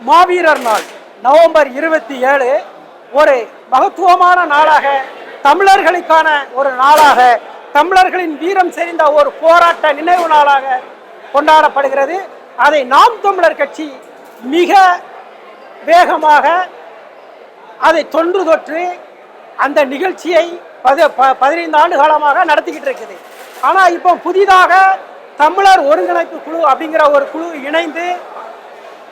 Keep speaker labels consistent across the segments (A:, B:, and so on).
A: மாவீரர் நாள் நவம்பர் இருபத்தி ஏழு ஒரு மகத்துவமான நாளாக தமிழர்களுக்கான ஒரு நாளாக தமிழர்களின் வீரம் செறிந்த ஒரு போராட்ட நினைவு நாளாக கொண்டாடப்படுகிறது. அதை நாம் தமிழர் கட்சி மிக வேகமாக அதை தொன்று தொற்று அந்த நிகழ்ச்சியை பதி ப- பதினைந்து ஆண்டு காலமாக நடத்திக்கிட்டு இருக்குது. ஆனால் இப்போ புதிதாக தமிழர் ஒருங்கிணைப்பு குழு அப்படிங்கிற ஒரு குழு இணைந்து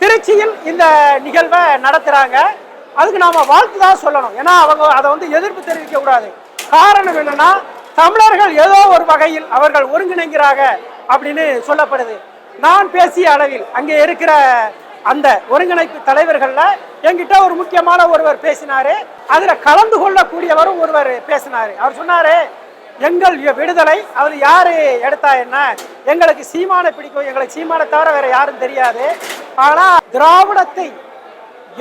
A: திருச்சியில் இந்த நிகழ்வை நடத்துகிறாங்க அதுக்கு நாம் வாழ்த்து தான் சொல்லணும். ஏன்னா அவங்க அதை வந்து எதிர்ப்பு தெரிவிக்கக்கூடாது காரணம் என்னென்னா தமிழர்கள் ஏதோ ஒரு வகையில் அவர்கள் ஒருங்கிணைக்கிறாங்க அப்படின்னு சொல்லப்படுது. நான் பேசிய அளவில் அங்கே இருக்கிற அந்த ஒருங்கிணைப்பு தலைவர்களில் என்கிட்ட ஒரு முக்கியமான ஒருவர் பேசினார். அதில் கலந்து கொள்ளக்கூடியவரும் ஒருவர் பேசினார். அவர் சொன்னார் எங்கள் விடுதலை அவர் யாரு எடுத்தா என்ன? எங்களுக்கு சீமானை பிடிக்கும் எங்களுக்கு சீமானை தவிர வேற யாரும் தெரியாது. ஆனா திராவிடத்தை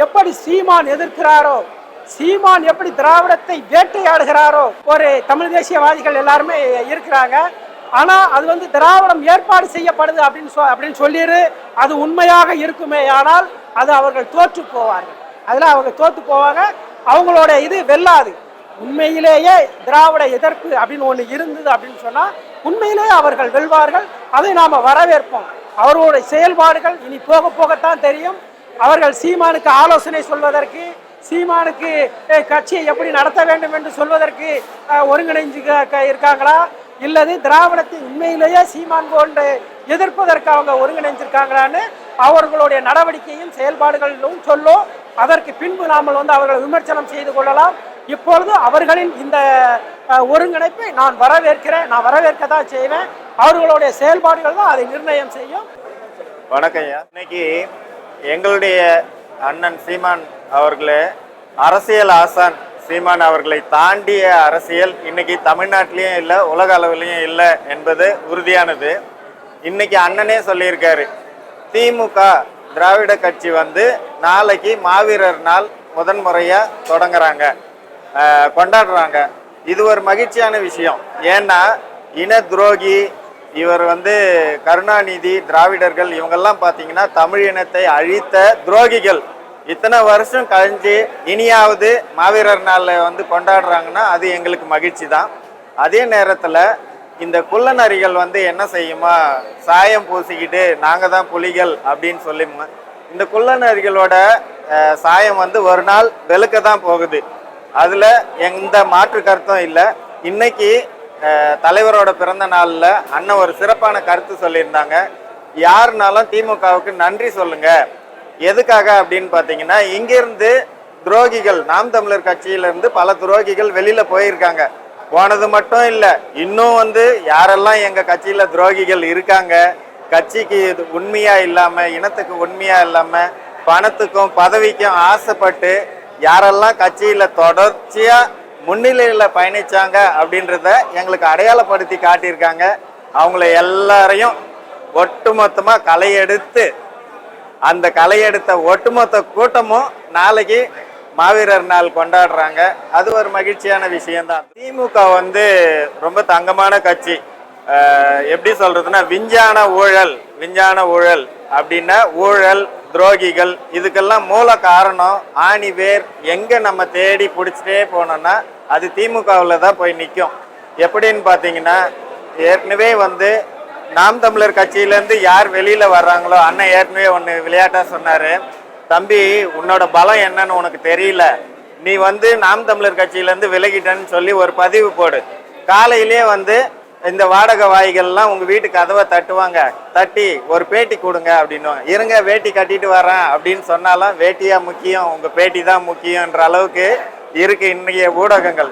A: எப்படி சீமான் எதிர்க்கிறாரோ சீமான் எப்படி திராவிடத்தை வேட்டையாடுகிறாரோ ஒரு தமிழ் தேசியவாதிகள் எல்லாருமே இருக்கிறாங்க. ஆனா அது வந்து திராவிடம் ஏற்பாடு செய்யப்படுது அப்படின்னு சொ அப்படின்னு சொல்லிடு அது உண்மையாக இருக்குமே. ஆனால் அது அவர்கள் தோற்று போவார்கள். அதில் அவங்க தோற்று போவாங்க. அவங்களோட இது வெல்லாது. உண்மையிலேயே திராவிட எதிர்ப்பு அப்படின்னு ஒன்று இருந்தது அப்படின்னு சொன்னால் உண்மையிலேயே அவர்கள் வெல்வார்கள். அதை நாம் வரவேற்போம். அவர்களுடைய செயல்பாடுகள் இனி போக போகத்தான் தெரியும். அவர்கள் சீமானுக்கு ஆலோசனை சொல்வதற்கு சீமானுக்கு கட்சியை எப்படி நடத்த வேண்டும் என்று சொல்வதற்கு ஒருங்கிணைஞ்சு க- இருக்காங்களா? இல்லது திராவிடத்தை உண்மையிலேயே சீமான் போன்று எதிர்ப்பதற்கு அவங்க ஒருங்கிணைஞ்சிருக்காங்களான்னு அவர்களுடைய நடவடிக்கையும் செயல்பாடுகளிலும் சொல்லும் அதற்கு பின்பு நாமல் வந்து அவர்களை விமர்சனம் செய்து கொள்ளலாம். இப்பொழுது அவர்களின் இந்த ஒருங்கிணைப்பை நான் வரவேற்கிறேன். நான் வரவேற்க தான் செய்வேன். அவர்களுடைய செயல்பாடுகள் தான் அதை நிர்ணயம் செய்யும்.
B: வணக்கம் ஐயா. இன்னைக்கு எங்களுடைய அண்ணன் சீமான் அவர்களே அரசியல் ஆசான் சீமான் அவர்களை தாண்டிய அரசியல் இன்னைக்கு தமிழ்நாட்டிலையும் இல்லை உலக அளவிலையும் இல்லை என்பது உறுதியானது. இன்னைக்கு அண்ணனே சொல்லியிருக்காரு திமுக திராவிட கட்சி வந்து நாளைக்கு மாவீரர் நாள் முதன் முறையாக தொடங்குறாங்க. கொண்டாடுறாங்க. இது ஒரு மகிழ்ச்சியான விஷயம். ஏன்னா இன துரோகி இவர் வந்து கருணாநிதி திராவிடர்கள் இவங்கெல்லாம் பார்த்தீங்கன்னா தமிழ் இனத்தை அழித்த துரோகிகள். இத்தனை வருஷம் கழிஞ்சு இனியாவது மாவீரர் நாளில் வந்து கொண்டாடுறாங்கன்னா அது எங்களுக்கு மகிழ்ச்சி தான். அதே நேரத்தில் இந்த குள்ளநரிகள் வந்து என்ன செய்யுமா? சாயம் பூசிக்கிட்டு நாங்கள் தான் புலிகள் அப்படின்னு சொல்லி இந்த குள்ளநரிகளோட சாயம் வந்து ஒரு நாள் வெளுக்க தான் போகுது. அதில் எந்த மாற்று கருத்தும் இல்லை. இன்னைக்கு தலைவரோட பிறந்த நாளில் அண்ணன் ஒரு சிறப்பான கருத்து சொல்லியிருந்தாங்க. யாருனாலும் திமுகவுக்கு நன்றி சொல்லுங்க. எதுக்காக அப்படின்னு பார்த்தீங்கன்னா இங்கிருந்து துரோகிகள் நாம் தமிழர் கட்சியிலிருந்து பல துரோகிகள் வெளியில் போயிருக்காங்க. போனது மட்டும் இல்லை இன்னும் வந்து யாரெல்லாம் எங்கள் கட்சியில் துரோகிகள் இருக்காங்க கட்சிக்கு இது உண்மையாக இல்லாமல் இனத்துக்கு உண்மையாக இல்லாமல் பணத்துக்கும் பதவிக்கும் ஆசைப்பட்டு யாரெல்லாம் கட்சியில் தொடர்ச்சியாக முன்னிலையில் பயணிச்சாங்க அப்படின்றத எங்களுக்கு அடையாளப்படுத்தி காட்டியிருக்காங்க. அவங்கள எல்லாரையும் ஒட்டுமொத்தமாக களையெடுத்து அந்த களையெடுத்த ஒட்டுமொத்த கூட்டமும் நாளைக்கு மாவீரர் நாள் கொண்டாடுறாங்க. அது ஒரு மகிழ்ச்சியான விஷயம்தான். திமுக வந்து ரொம்ப தங்கமான கட்சி. எப்படி சொல்றதுன்னா விஞ்ஞான ஊழல் விஞ்ஞான ஊழல் அப்படின்னா ஊழல் துரோகிகள். இதுக்கெல்லாம் மூல காரணம் ஆணி வேர் எங்கே நம்ம தேடி பிடிச்சிட்டே போனோம்னா அது திமுகவில் தான் போய் நிற்கும் எப்படின்னு பார்த்தீங்கன்னா ஏற்கனவே வந்து நாம் தமிழர் கட்சியிலேருந்து யார் வெளியில் வர்றாங்களோ அண்ணன் ஏற்கனவே ஒன்று விளையாட்டாக சொன்னார். தம்பி உன்னோட பலம் என்னன்னு உனக்கு தெரியல. நீ வந்து நாம் தமிழர் கட்சியிலேருந்து விலகிட்டேன்னு சொல்லி ஒரு பதிவு போடு. காலையிலே வந்து இந்த வாடகை வாய்கள்லாம் உங்கள் வீட்டு கதவை தட்டுவாங்க. தட்டி ஒரு பேட்டி கொடுங்க அப்படின்னும் இருங்க வேட்டி கட்டிட்டு வரேன் அப்படின்னு சொன்னாலும் வேட்டியாக முக்கியம் உங்கள் பேட்டி தான் முக்கியன்ற அளவுக்கு இருக்குது இன்றைய ஊடகங்கள்.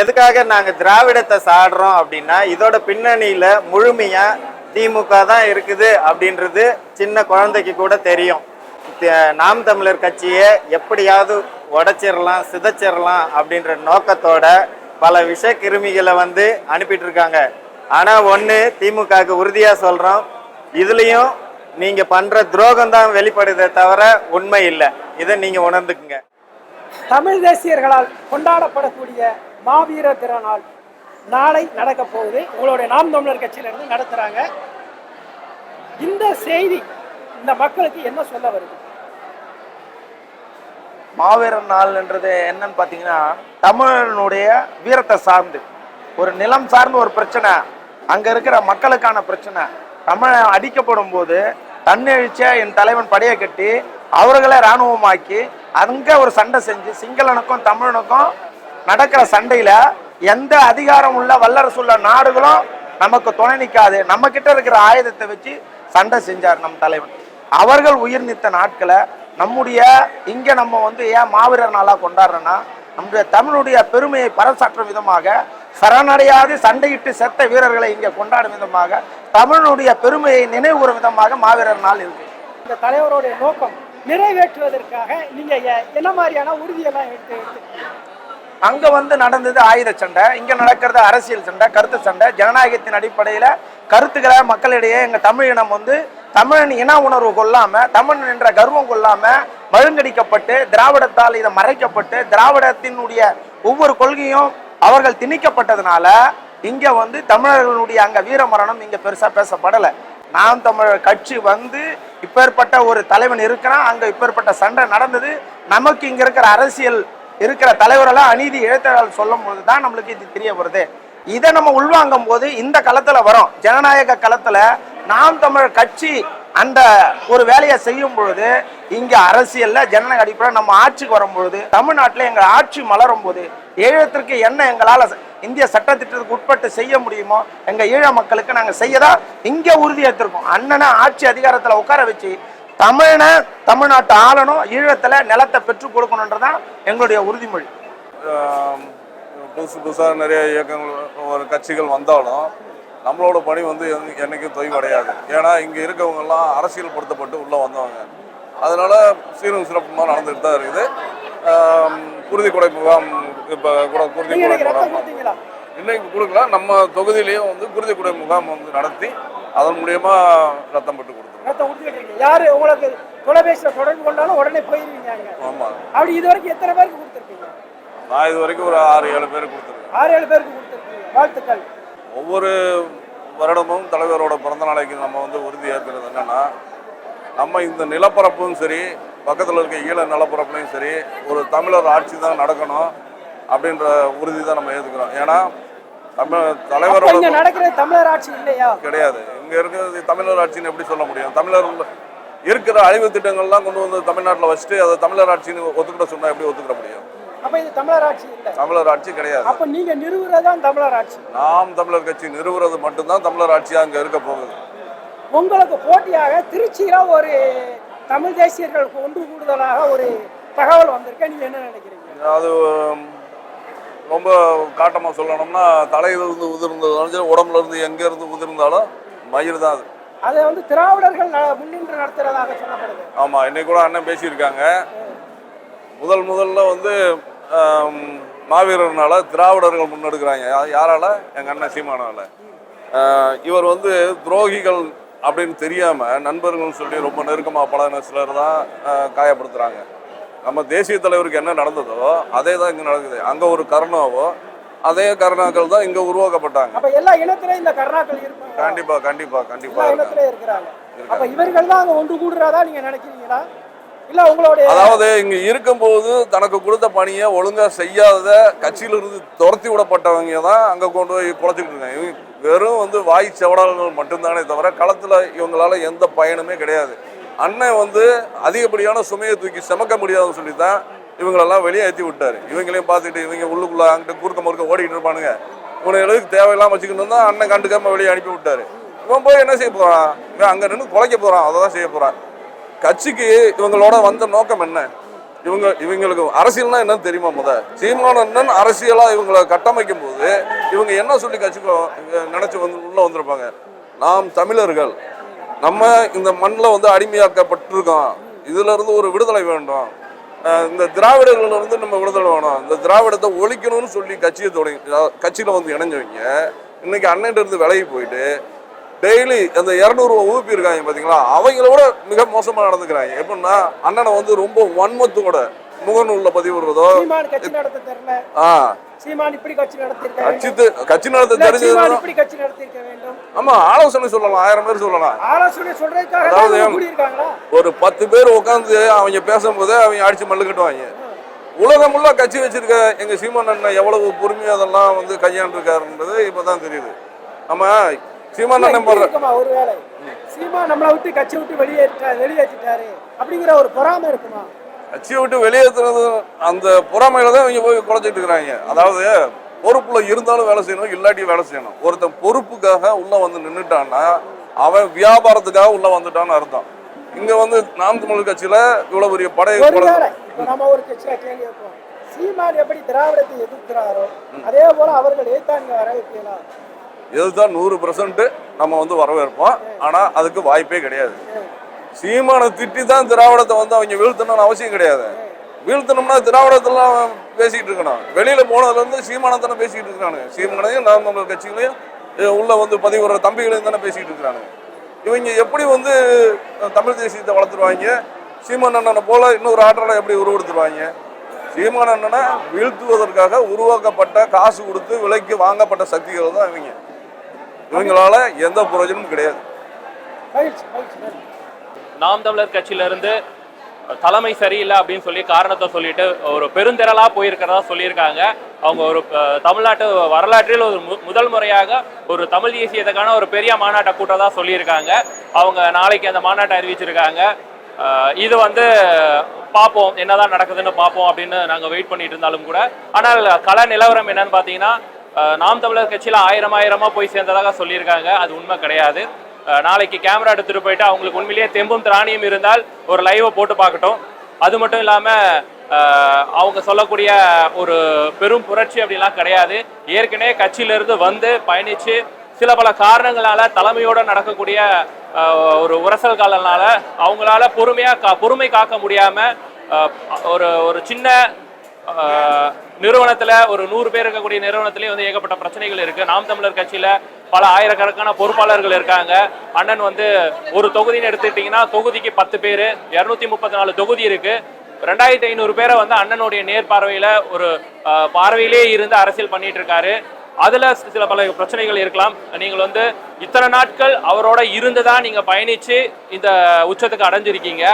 B: எதுக்காக நாங்கள் திராவிடத்தை சாடுறோம் அப்படின்னா இதோட பின்னணியில் முழுமையாக திமுக தான் இருக்குது அப்படின்றது சின்ன குழந்தைக்கு கூட தெரியும். நாம் தமிழர் கட்சியை எப்படியாவது உடைச்சிடலாம் சிதைச்சிடலாம் அப்படின்ற நோக்கத்தோட பல விஷ கிருமிகளை வந்து அனுப்பிட்டு இருக்காங்க ஆனா ஒண்ணு திமுகவுக்கு உறுதியா சொல்றோம். இதுலயும் நீங்க பண்ற துரோகம் தான் வெளிப்படுதே தவிர உண்மை இல்லை. இதை நீங்க உணர்ந்துக்குங்க.
A: தமிழ் தேசியர்களால் கொண்டாடப்படக்கூடிய மாவீர திறனால் நாளை நடக்க போகுது. உங்களுடைய நாம் தமிழர் கட்சியிலிருந்து நடத்துகிறாங்க இந்த செய்தி இந்த மக்களுக்கு என்ன சொல்ல வருது?
C: மாவீரன் நாள்ன்றது என்னன்னு பார்த்தீங்கன்னா தமிழனுடைய வீரத்தை சார்ந்து. ஒரு நிலம் சார்ந்த ஒரு பிரச்சனை அங்கே இருக்கிற மக்களுக்கான பிரச்சனை. தமிழன் அடிக்கப்படும் போது தன்னெழுச்சியாக என் தலைவன் படையை கட்டி அவர்களை இராணுவமாக்கி அங்கே ஒரு சண்டை செஞ்சு சிங்களனுக்கும் தமிழனுக்கும் நடக்கிற சண்டையில எந்த அதிகாரம் உள்ள வல்லரசு உள்ள நாடுகளும் நமக்கு துணை நிற்காது நம்ம கிட்ட இருக்கிற ஆயுதத்தை வச்சு சண்டை செஞ்சார் நம் தலைவன். அவர்கள் உயிர் நீத்த நாட்களை நம்முடைய இங்க நம்ம வந்து ஏன் மாவீரர் நாளா கொண்டாடுறோன்னா நம்முடைய தமிழுடைய பெருமையை பறைசாற்றும் விதமாக சரணடையாது சண்டையிட்டு செத்த வீரர்களை இங்கே கொண்டாடும் விதமாக தமிழுடைய பெருமையை நினைவுகூறும் விதமாக மாவீரர் நாள் இருக்கு.
A: இந்த தலைவருடைய நோக்கம் நிறைவேற்றுவதற்காக நீங்க என்ன மாதிரியான உறுதியெல்லாம் எடுத்து
C: அங்க வந்து நடந்தது ஆயுத சண்டை இங்க நடக்கிறது அரசியல் சண்டை கருத்து சண்டை ஜனநாயகத்தின் அடிப்படையில கருத்துக்களை மக்களிடையே எங்க தமிழ் இனம் வந்து தமிழன் இன உணர்வு கொள்ளாம தமிழன் என்ற கர்வம் கொள்ளாம மழுங்கடிக்கப்பட்டு திராவிடத்தால் இதை மறைக்கப்பட்டு திராவிடத்தினுடைய ஒவ்வொரு கொள்கையும் அவர்கள் திணிக்கப்பட்டதுனால இங்க வந்து தமிழர்களுடைய அங்க வீர மரணம் இங்க பெருசா பேசப்படலை. நாம் தமிழர் கட்சி வந்து இப்பேற்பட்ட ஒரு தலைவன் இருக்கிறான் அங்க இப்பேற்பட்ட சண்டை நடந்தது. நமக்கு இங்க இருக்கிற அரசியல் இருக்கிற தலைவரெல்லாம் அநீதி இழைத்தவர்கள் சொல்லும் போது தான் நம்மளுக்கு இது தெரிய வருது. இதை நம்ம உள்வாங்கும் போது இந்த களத்துல வரும். ஜனநாயக களத்துல நாம் தமிழர் கட்சி அந்த ஒரு வேலையை செய்யும் பொழுது இங்க அரசியல்ல ஜனநாயக அடிப்படையில் நம்ம ஆட்சிக்கு வரும் பொழுது தமிழ்நாட்டில் எங்கள் ஆட்சி மலரும் போது ஈழத்திற்கு என்ன எங்களால் இந்திய சட்டத்திட்டத்துக்கு உட்பட்டு செய்ய முடியுமோ எங்க ஈழ மக்களுக்கு நாங்கள் செய்யதான் இங்கே உறுதியேற்றிருக்கோம் அண்ணனை ஆட்சி அதிகாரத்தில் உட்கார வச்சு தமிழனை தமிழ்நாட்டை ஆளணும் ஈழத்தில் நிலத்தை பெற்றுக் கொடுக்கணுன்றதான் எங்களுடைய உறுதிமொழி.
D: புதுசு புதுசாக நிறைய இயக்கங்கள் ஒரு கட்சிகள் வந்தாலும் நம்மளோட பணி வந்து என்னைக்கும் தொய்வடையாது. ஏன்னா இங்கே இருக்கவங்கெல்லாம் அரசியல் படுத்தப்பட்டு உள்ளே வந்தவங்க. அதனால சீரும் சிறப்புமாக நடந்துட்டு தான் இருக்குது. குருதி கொடை முகாம் இப்போ கூட குருதி கொடை முகாம். இன்னைக்கு கொடுக்கல. நம்ம தொகுதியிலேயும் வந்து குருதி கொடை முகாம் வந்து நடத்தி அதன் மூலியமா ரத்தம் பெற்று கொடுத்துருவோம்
A: யாரு உங்களுக்கு தொலைபேசியில் தொடர்பு கொண்டாலும் உடனே போயிருவீங்க
D: ஆமாம்
A: அப்படி இது வரைக்கும் எத்தனை பேருக்கு கொடுத்துருக்கீங்க?
D: நான் இது வரைக்கும் ஒரு ஆறு ஏழு பேர் கொடுத்துருக்கேன்.
A: ஆறு ஏழு பேருக்கு கொடுத்துருக்கீங்க. வாழ்த்துக்கள்.
D: ஒவ்வொரு வருடமும் தலைவரோட பிறந்த நாளைக்கு நம்ம வந்து உறுதி ஏற்கிறது என்னன்னா நம்ம இந்த நிலப்பரப்பும் சரி பக்கத்தில் இருக்க ஈழ நிலப்பரப்புலையும் சரி ஒரு தமிழர் ஆட்சி தான் நடக்கணும் அப்படின்ற உறுதி தான் நம்ம ஏற்றுக்கிறோம் ஏன்னா தமிழ் தலைவரோட
A: இங்க நடக்கிறது தமிழர் ஆட்சி இல்லையா?
D: கிடையாது. இங்க இருக்கிறது தமிழர் ஆட்சின்னு எப்படி சொல்ல முடியும்? தமிழர் இருக்கிற அழிவு திட்டங்கள்லாம் கொண்டு வந்து தமிழ்நாட்டில் வச்சுட்டு அதை தமிழர் ஆட்சின்னு ஒத்துக்கிட சொன்னா எப்படி ஒத்துக்கிட முடியும்?
A: அப்ப இது தமிழர் ஆட்சி இல்லை.
D: தமிழர் ஆட்சி கிடையாது.
A: அப்ப நீங்க நிறுவுறதான் தமிழர் ஆட்சி.
D: நாம் தமிழர் கட்சி நிறுவுறது மட்டும்தான் தமிழர் ஆட்சியா அங்க இருக்க போகுது.
A: உங்களுக்கு போட்டியாக திருச்சியில ஒரு தமிழ் தேசியர்கள் ஒன்று கூடுதலாக ஒரு தகவல் வந்திருக்க. நீங்க என்ன நினைக்கிறீங்க?
D: அது ரொம்ப காட்டமாக சொல்லணும்னா தலையிலிருந்து உதிர்ந்ததாலும் சரி உடம்புல இருந்து எங்க இருந்து உதிர்ந்தாலும் மயிர் தான் அது.
A: அதை வந்து திராவிடர்கள் முன்னின்று நடத்துறதாக சொல்லப்படுது.
D: ஆமா இன்னைக்கு கூட அண்ணன் பேசியிருக்காங்க. முதல் முதல்ல வந்து மாவீரர்னால திராவிடர்கள் முன்னெடுக்கிறாங்க. யாரால? எங்க அண்ணன் சீமானால. இவர் வந்து துரோகிகள் அப்படின்னு தெரியாம நண்பர்கள்னு சொல்லி ரொம்ப நெருக்கமா பழகின சிலர் தான் ஆஹ், காயப்படுத்துறாங்க. நம்ம தேசிய தலைவருக்கு என்ன நடந்ததோ அதே தான் இங்க நடக்குது. அங்க ஒரு கருணாவோ அதே கருணாக்கள் தான் இங்க உருவாக்கப்பட்டாங்க.
A: அப்ப எல்லா இனத்திலையும் இந்த கர்நாக்கள் இருப்பாங்க.
D: கண்டிப்பா கண்டிப்பா கண்டிப்பா
A: எல்லா
D: இருக்காங்க.
A: இனத்திலையும் இருக்கிறாங்க. அப்ப இவர்கள் தான் அங்க ஒன்று கூடுறதா நீங்க நினைக்கிறீங்களா? இல்ல உங்களுடைய
D: அதாவது இங்க இருக்கும்போது தனக்கு கொடுத்த பணியை ஒழுங்கா செய்யாத கட்சியிலிருந்து துரத்தி விடப்பட்டவங்க தான் அங்க கொண்டு போய் குழச்சிக்கிட்டு இருக்காங்க. இவங்க வெறும் வந்து வாய் செவடாளர்கள் மட்டும்தானே தவிர களத்துல இவங்களால எந்த பயனுமே கிடையாது. அண்ணன் வந்து அதிகப்படியான சுமையை தூக்கி சுமக்க முடியாதுன்னு சொல்லி தான் இவங்களெல்லாம் வெளியே ஏற்றி விட்டாரு. இவங்களையும் பார்த்துட்டு இவங்க உள்ளுக்குள்ள அங்கிட்ட குறுக்க முறுக்க ஓடிக்கிட்டு இருப்பானுங்க. இவனை எதுக்கு தேவையில்லாம வச்சுக்கணும் தான் அண்ணன் கண்டுக்காம வெளியே அனுப்பி விட்டாரு. இவன் போய் என்ன செய்ய போறான்? இவன் அங்க நின்று குலைக்க போறான். அதை தான் செய்ய போறான். கட்சிக்கு இவங்களோட வந்த நோக்கம் என்ன? இவங்க இவங்களுக்கு அரசியல்னா என்னன்னு தெரியுமா முத? சீமானந்தன் அரசியலா இவங்களை கட்டமைக்கும் போது இவங்க என்ன சொல்லி கட்சிக்கு நினைச்சு வந்து உள்ள வந்திருப்பாங்க? நாம் தமிழர்கள். நம்ம இந்த மண்ணில் வந்து அடிமையாக்கப்பட்டிருக்கோம். இதுல இருந்து ஒரு விடுதலை வேண்டும். இந்த திராவிடர்கள்ல இருந்து நம்ம விடுதலை வேணும். இந்த திராவிடத்தை ஒழிக்கணும்னு சொல்லி கட்சியை தொடங்கி கட்சியில் கட்சியில வந்து இணைஞ்சவங்க இன்னைக்கு அண்ணன் இருந்து விலகி போயிட்டு டெய்லி அந்த இரநூறுவா ஊப்பி இருக்காங்க பாத்தீங்களா? அவங்கள விட மிக மோசமா நடந்துக்கிறாங்க. எப்படின்னா அண்ணனை வந்து ரொம்ப வன்மத்தோட முகநூல்ல பதிவிடுறதோ
A: நடத்த தெரியல.
D: ஆ.
A: கட்சி
D: நடத்த தெரிஞ்சது ஆமா ஆலோசனை சொல்லலாம். ஆயிரம் பேர் சொல்லலாம். ஒரு பத்து பேர் உட்காந்து அவங்க பேசும்போது அவங்க அடிச்சு மல்லு கட்டுவாங்க. உலகம் முள்ள கட்சி வச்சிருக்க எங்க சீமான் அண்ணன் எவ்வளவு பொறுமையா அதெல்லாம் வந்து கையாண்டிருக்காருன்றது இப்பதான் தெரியுது. நம்ம சீமான்
A: இருக்குமா ஒருவேளை சீமா நம்மளை விட்டு கட்சி விட்டு வெளியேற்றா வெளியேற்றிட்டாரு. அப்படிங்கிற ஒரு பொறாமை இருக்குமா?
D: கட்சியை விட்டு வெளியேற்றுறது அந்த பொறாமையில தான் இவங்க போய் குறைச்சிட்டு இருக்கிறாங்க. அதாவது பொறுப்புல இருந்தாலும் வேலை செய்யணும் இல்லாட்டி வேலை செய்யணும். ஒருத்தன் பொறுப்புக்காக உள்ள வந்து நின்னுட்டான்னா அவன் வியாபாரத்துக்காக உள்ள வந்துட்டான்னு அர்த்தம். இங்க வந்து நாம் தமிழர் கட்சியில இவ்வளவு பெரிய படை
A: ஒருவேளை இப்ப நம்ம ஒரு கட்சியா கேள்வி வைப்போம் சீமான் எப்படி திராவிடத்தை எதிர்க்கிறாரோ அதே போல அவர்கள் ஏத்தாங்க வரவேற்கலாம்
D: இதுதான் நூறு பர்சன்ட் நம்ம வந்து வரவேற்போம். ஆனால் அதுக்கு வாய்ப்பே கிடையாது. சீமானை திட்டி தான் திராவிடத்தை வந்து அவங்க வீழ்த்தணும்னு அவசியம் கிடையாது. வீழ்த்தணும்னா திராவிடத்தெல்லாம் பேசிக்கிட்டு இருக்கணும். வெளியில் போனதுலேருந்து சீமானத்தானே பேசிக்கிட்டு இருக்கிறானுங்க சீமானையும் நாம் கட்சிகளையும் உள்ளே உள்ள வந்து பதிவுற தம்பிகளையும் தானே பேசிக்கிட்டு இருக்கிறானுங்க இவங்க எப்படி வந்து தமிழ் தேசியத்தை வளர்த்துருவாங்க? சீமான் அண்ணனை போல இன்னொரு ஆற்றலை எப்படி உருவெடுத்துருவாங்க? சீமான் அண்ணனை வீழ்த்துவதற்காக உருவாக்கப்பட்ட காசு கொடுத்து விலைக்கு வாங்கப்பட்ட சக்திகள் தான் இவங்க. இவங்களால எந்த பிரயோஜனமும் கிடையாது.
E: நாம் தமிழர் கட்சியில இருந்து தலைமை சரியில்லை அப்படின்னு சொல்லி காரணத்தை சொல்லிட்டு ஒரு பெருந்திரளா போயிருக்கிறதா சொல்லியிருக்காங்க. அவங்க ஒரு தமிழ்நாட்டு வரலாற்றில் ஒரு மு- முதல் முறையாக ஒரு தமிழ் தேசியத்துக்கான ஒரு பெரிய மாநாட்டை கூட்டதா சொல்லியிருக்காங்க. அவங்க நாளைக்கு அந்த மாநாட்டை அறிவிச்சிருக்காங்க. இது வந்து பார்ப்போம் என்னதான் நடக்குதுன்னு பார்ப்போம் அப்படின்னு நாங்கள் வெயிட் பண்ணிட்டு இருந்தாலும் கூட. ஆனால் கள நிலவரம் என்னன்னு பார்த்தீங்கன்னா நாம் தமிழர் கட்சியில் ஆயிரம் ஆயிரமாக போய் சேர்ந்ததாக சொல்லியிருக்காங்க. அது உண்மை கிடையாது. நாளைக்கு கேமரா எடுத்துகிட்டு போயிட்டு அவங்களுக்கு உண்மையிலேயே தெம்பும் திராணியும் இருந்தால் ஒரு லைவை போட்டு பார்க்கட்டும். அது மட்டும் இல்லாமல் அவங்க சொல்லக்கூடிய ஒரு பெரும் புரட்சி அப்படிலாம் கிடையாது. ஏற்கனவே கட்சியிலிருந்து வந்து பயணித்து சில பல காரணங்களால தலைமையோட நடக்கக்கூடிய ஒரு உரசல் காலனால அவங்களால பொறுமையா கா பொறுமை காக்க முடியாம ஒரு ஒரு சின்ன நிறுவனத்தில் ஒரு நூறு பேர் இருக்கக்கூடிய நிறுவனத்திலேயே வந்து ஏகப்பட்ட பிரச்சனைகள் இருக்குது நாம் தமிழர் கட்சியில் பல ஆயிரக்கணக்கான பொறுப்பாளர்கள் இருக்காங்க. அண்ணன் வந்து ஒரு தொகுதின்னு எடுத்துக்கிட்டிங்கன்னா தொகுதிக்கு பத்து பேர் இரநூத்தி முப்பத்தி நாலு தொகுதி இருக்குது ரெண்டாயிரத்தி ஐநூறு பேரை வந்து அண்ணனுடைய நேர்பார்வையில் ஒரு பார்வையிலே இருந்து அரசியல் பண்ணிட்டு இருக்காரு. அதில் சில பல பிரச்சனைகள் இருக்கலாம். நீங்கள் வந்து இத்தனை நாட்கள் அவரோட இருந்துதான் நீங்கள் பயணித்து இந்த உச்சத்துக்கு அடைஞ்சிருக்கீங்க.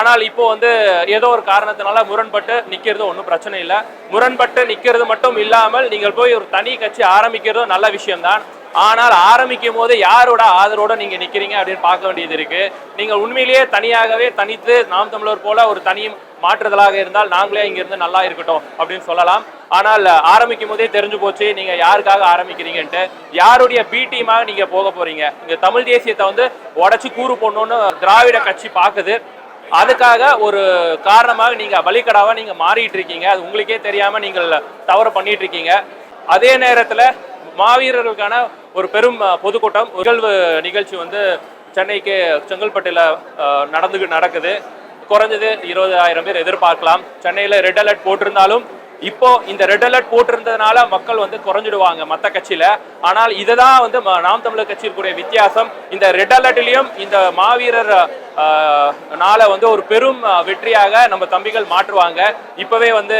E: ஆனால் இப்போ வந்து ஏதோ ஒரு காரணத்தினால முரண்பட்டு நிற்கிறது ஒன்றும் பிரச்சனை இல்லை. முரண்பட்டு நிற்கிறது மட்டும் இல்லாமல் நீங்கள் போய் ஒரு தனி கட்சி ஆரம்பிக்கிறதும் நல்ல விஷயம்தான். ஆனால் ஆரம்பிக்கும் போது யாரோட ஆதரவோட நீங்கள் நிற்கிறீங்க அப்படின்னு பார்க்க வேண்டியது இருக்குது நீங்கள் உண்மையிலேயே தனியாகவே தனித்து நாம் தமிழர் போல ஒரு தனி மாற்றுதலாக இருந்தால் நாங்களே இங்கிருந்து நல்லா இருக்கட்டும் அப்படின்னு சொல்லலாம். ஆனால் ஆரம்பிக்கும் போதே தெரிஞ்சு போச்சு நீங்க யாருக்காக ஆரம்பிக்கிறீங்கன்ட்டு. யாருடைய பி டீமாக நீங்க போக போறீங்க? இங்க தமிழ் தேசியத்தை வந்து உடச்சி கூறு போடணும்னு திராவிட கட்சி பாக்குது. அதுக்காக ஒரு காரணமாக நீங்க பலிக்கடாவா நீங்க மாறிட்டு இருக்கீங்க. அது உங்களுக்கே தெரியாம நீங்கள் தவறு பண்ணிட்டு இருக்கீங்க. அதே நேரத்துல மாவீரர்களுக்கான ஒரு பெரும் பொதுக்கூட்டம் நிகழ்வு நிகழ்ச்சி வந்து சென்னைக்கு செங்கல்பட்டுல நடந்து நடக்குது. குறைஞ்சது இருபதாயிரம் பேர் எதிர்பார்க்கலாம். சென்னையில ரெட் அலர்ட் போட்டிருந்தாலும் இப்போ இந்த ரெட் அலர்ட் போட்டிருந்ததுனால மக்கள் வந்து குறைஞ்சிடுவாங்க மற்ற கட்சியில. ஆனால் இதுதான் வந்து நாம் தமிழர் கட்சி வித்தியாசம். இந்த ரெட் அலர்ட்லயும் இந்த மாவீரர் ஆஹ், நாளை வந்து ஒரு பெரும் வெற்றியாக நம்ம தம்பிகள் மாற்றுவாங்க. இப்பவே வந்து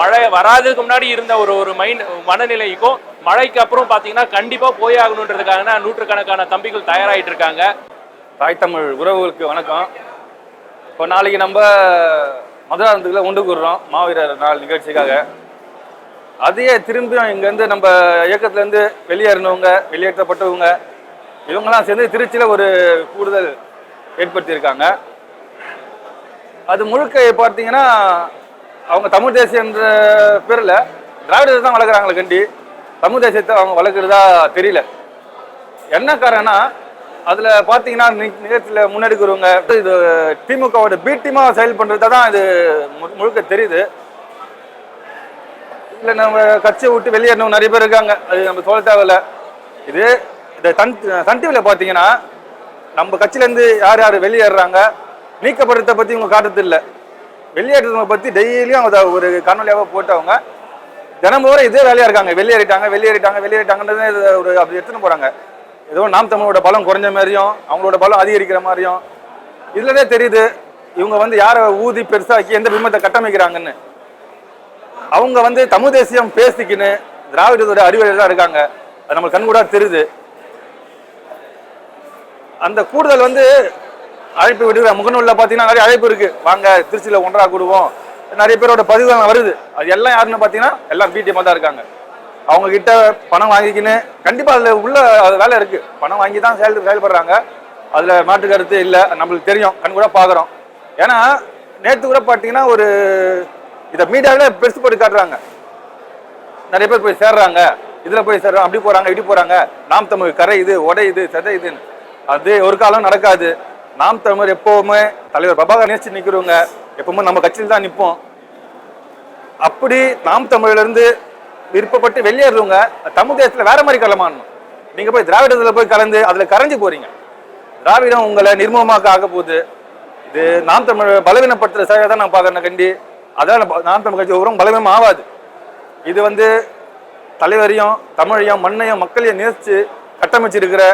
E: மழை வராததுக்கு முன்னாடி இருந்த ஒரு ஒரு மைண்ட் மனநிலைக்கும் மழைக்கு அப்புறம் பாத்தீங்கன்னா கண்டிப்பா போய் ஆகணுன்றதுக்காக நூற்றுக்கணக்கான தம்பிகள் தயாராயிட்டு இருக்காங்க.
F: தாய் தமிழ் உறவுகளுக்கு வணக்கம். இப்போ நாளைக்கு நம்ம மதுராந்தத்தில் உண்டு கூடுறோம். மாவீரர் நாள் நிகழ்ச்சிக்காக. அதையே திரும்பியும் இங்கேருந்து நம்ம இயக்கத்துலேருந்து வெளியேறினவங்க வெளியேற்றப்பட்டவங்க இவங்கெல்லாம் சேர்ந்து திருச்சியில் ஒரு கூடுதல் ஏற்படுத்தியிருக்காங்க. அது முழுக்க பார்த்தீங்கன்னா அவங்க தமிழ் தேசியன்ற பேரில் திராவிடத்தை தான் வளர்க்குறாங்களே கண்டி. தமிழ் தேசியத்தை அவங்க வளர்க்குறதா தெரியல. என்ன காரணம்னா அதில் பார்த்தீங்கன்னா நி- நிகழ்ச்சியில முன்னெடுக்கிறவங்க இது திமுகவோட பி டீமாக செயல் பண்றதா தான் இது மு- முழுக்க தெரியுது. இல்லை நம்ம கட்சியை விட்டு வெளியேறணும் நிறைய பேர் இருக்காங்க. அது நம்ம சொல்ல தேவையில்ல. இது இந்த சன் சன் டிவியில் பார்த்தீங்கன்னா நம்ம கட்சியிலேருந்து யார் யார் வெளியேறாங்க நீக்கப்படுறத பற்றி இவங்க காட்டுறது இல்லை. வெளியேற்றவங்க பற்றி டெய்லியும் அதை ஒரு காணொலியாக போட்டு அவங்க தினமும் இதே வேலையாக இருக்காங்க. வெளியேறிட்டாங்க வெளியேறிட்டாங்க வெளியேறிட்டாங்கன்றது ஒரு அப்படி எடுத்துன்னு போகிறாங்க ஏதோ நாம் தமிழோட பலம் குறைஞ்ச மாதிரியும் அவங்களோட பலம் அதிகரிக்கிற மாதிரியும். இதுலதே தெரியுது இவங்க வந்து யாரை ஊதி பெருசாக்கி எந்த பிம்பத்தை கட்டமைக்கிறாங்கன்னு. அவங்க வந்து தமிழ் தேசியம் பேசிக்கின்னு திராவிடத்தோட அறிவியல் தான் இருக்காங்க. அது நம்மளுக்கு கண்கூடா தெரியுது. அந்த கூடுதல் வந்து அழைப்பு விடுகிற முகநூலில் பார்த்தீங்கன்னா நிறைய அழைப்பு இருக்கு. வாங்க திருச்சியில் ஒன்றா கூடுவோம். நிறைய பேரோட பதிவு வருது. அது எல்லாம் யாருன்னு பார்த்தீங்கன்னா எல்லாம் பிடிஎம்மாக தான் இருக்காங்க. அவங்க கிட்ட பணம் வாங்கிக்கின்னு கண்டிப்பாக அதில் உள்ள அது வேலை இருக்கு. பணம் வாங்கி தான் செயல் செயல்படுறாங்க. அதில் மாற்று கருத்து இல்லை. நம்மளுக்கு தெரியும். கண் கூட பார்க்குறோம் ஏன்னா நேற்று கூட பார்த்தீங்கன்னா ஒரு இதை மீடியாவில் பெருசு போட்டு காட்டுறாங்க. நிறைய பேர் போய் சேர்றாங்க. இதுல போய் சேர்றாங்க அப்படி போறாங்க இப்படி போறாங்க. நாம் தமிழ் கரை இது உடை இது செதை இதுன்னு. அது ஒரு காலம் நடக்காது. நாம் தமிழர் எப்பவுமே தலைவர் பிரபாகர் நேசிச்சு நிக்கிறவங்க. எப்பவுமே நம்ம கட்சியில் தான் நிற்போம் அப்படி நாம் தமிழ்ல இருந்து விருப்பப்பட்டு வெளியேறவங்க தமிழ் தேசத்தில் வேற மாதிரி கலமாடணும் நீங்க போய் திராவிடத்தில் போய் கலந்து அதில் கரைஞ்சு போறீங்க. திராவிடம் உங்களை நிர்மூலமாக்க ஆக போகுது. இது நாம் தமிழ் பலவீனப்படுத்துற சேவை தான் நான் பார்க்குறேன் கண்டி. அதான் நாம் தமிழ் கட்சி ஒவ்வொரு பலவீனம் ஆகாது. இது வந்து தலைவரையும் தமிழையும் மண்ணையும் மக்களையும் நேசித்து கட்டமைச்சிருக்கிற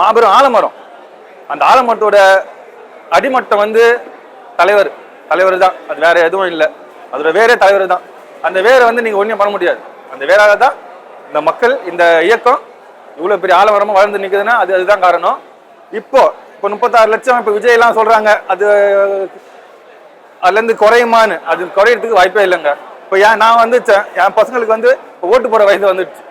F: மாபெரும் ஆலமரம். அந்த ஆலமரத்தோட அடிமட்டம் வந்து தலைவர். தலைவர் தான். அது வேற எதுவும் இல்லை. அதோட வேறே தலைவர் தான். அந்த வேரை வந்து நீங்கள் ஒன்றும் பண்ண முடியாது. அந்த வேறால தான் இந்த மக்கள் இந்த இயக்கம் இவ்வளோ பெரிய ஆலவரமாக வளர்ந்து நிற்குதுன்னா அது அதுதான் காரணம். இப்போ இப்போ முப்பத்தாறு லட்சம் இப்போ விஜய்லாம் சொல்கிறாங்க அது அதுலேருந்து குறையுமான்னு. அது குறையிறதுக்கு வாய்ப்பே இல்லைங்க. இப்போ ஏன் நான் வந்து என் பசங்களுக்கு வந்து இப்போ ஓட்டு போட வயசு வந்துடுச்சு.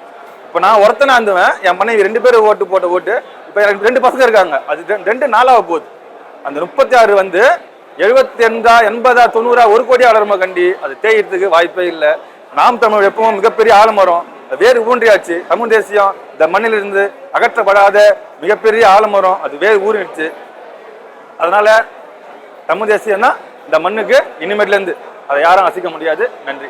F: இப்போ நான் ஒருத்தனை இருந்துவேன் என் மனைவி ரெண்டு பேரும் ஓட்டு போட்ட ஓட்டு இப்போ எனக்கு ரெண்டு பசங்க இருக்காங்க. அது ரெண்டு- ரெண்டு நாளாக போகுது. அந்த முப்பத்தி ஆறு வந்து எழுபத்தி எண்பதா எண்பதா தொண்ணூறா ஒரு கோடி ஆளரமா கண்டி அது தேயிறதுக்கு வாய்ப்பே இல்லை. நாம் தமிழ் எப்பவும் மிகப்பெரிய ஆலமரம். அது வேறு ஊன்றியாச்சு. தமிழ் தேசியம் இந்த மண்ணிலிருந்து அகற்றப்படாத மிகப்பெரிய ஆலமரம். அது வேறு ஊறிடுச்சு. அதனால தமிழ் தேசியம்னா இந்த மண்ணுக்கு இனிமேட்லேருந்து அதை யாரும் அசைக்க முடியாது. நன்றி.